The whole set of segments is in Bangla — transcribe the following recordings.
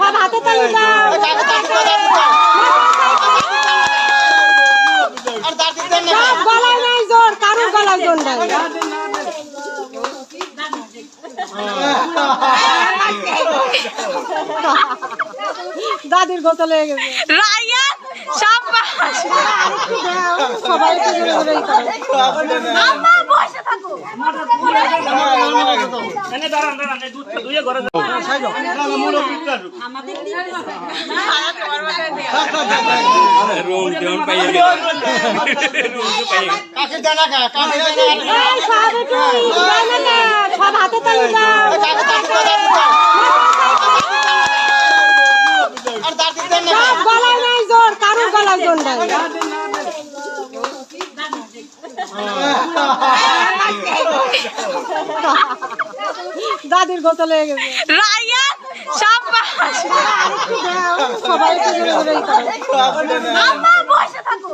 সব হাতে তালি সব গলায় নাই জোর কারুর গলায় জোর নাই দাদির গোতা লেগে গেছে রায়ান সাব্বাস সবাই একটু জোরে জোরে আম্মা বসে থাকো এনে দাঁড়ান দাঁড়ান এই দুধ দুইয়ে ঘরে যাও আমাদের রোল দেওয়ান পাইয়ে গেল রোল তো পাইয়ে গেল কাকে জানা কা কাকে জানা এই সব একটু জানে না সব হাতে তালি দাও কাকে তাকে দাও আর দাঁড়িয়ে দেন না সব গলায় নাই জোর কারুর গলায় জোর নাই দাদির গোতা লেগে গেছে। রায়ান সাব্বাস। সবাই একটু জোরে জোরে আম্মা বসে থাকো।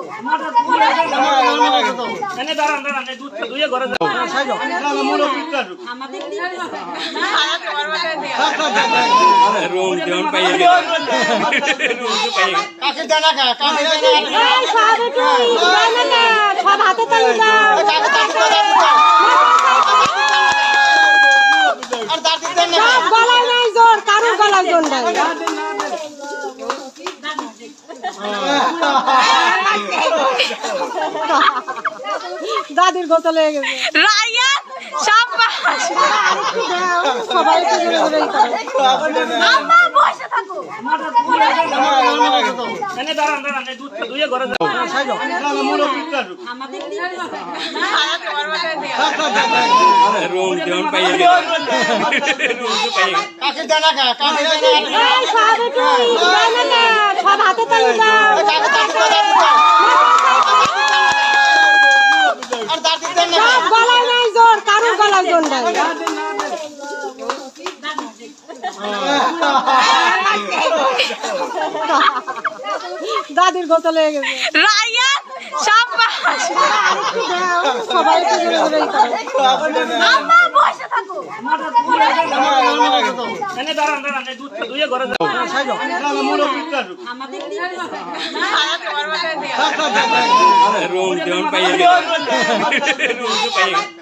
এনে দাঁড়ান দাঁড়ান এই দুধ দুইয়ে ঘরে যাও আমাদের রোল দেওয়ান পাইয়ে গেল রোল তো পাইয়ে গেল কাকে জানা কা কাকে জানা এই সব একটু জানে না সব হাতে তালি দাও। কাকে তাকে দাও। আর দাঁড়িয়ে দেন না। সব গলায় নাই জোর কারুর গলায় জোর নাই? দাদির গোতা লেগে গেছে। রায়ান সাব্বাস সবাই একটু জোরে জোরে আম্মা বসে থাকো এনে দাঁড়ান দাঁড়ান এই দুধ দুইয়ে ঘরে যাও আমাদের রোল দেওয়ান পাইয়ে গেল রোল তো পাইয়ে গেল কাকে জানা কা কাকে জানা এই সব একটু জানে না সব হাতে তালি দাও কাকে দাও আর দাঁড়িয়ে দেন না সব গলায় নাই জোর কারুর গলায় জোর নাই দাদির গোতা লেগে গেছে। সবাই একটু জোরে জোরে আম্মা বসে থাকো। এনে দাঁড়ান দাঁড়ান দুধ দুইয়ে ঘরে যাও আমাদের রোল দেওয়ান পাইয়ে গেল রোল তো পাইয়ে গেল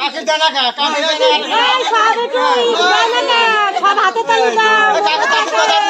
কাকে জানা কা কাকে জানা এই সব একটু জানে সব হাতে তালি দাও। কাকে দেন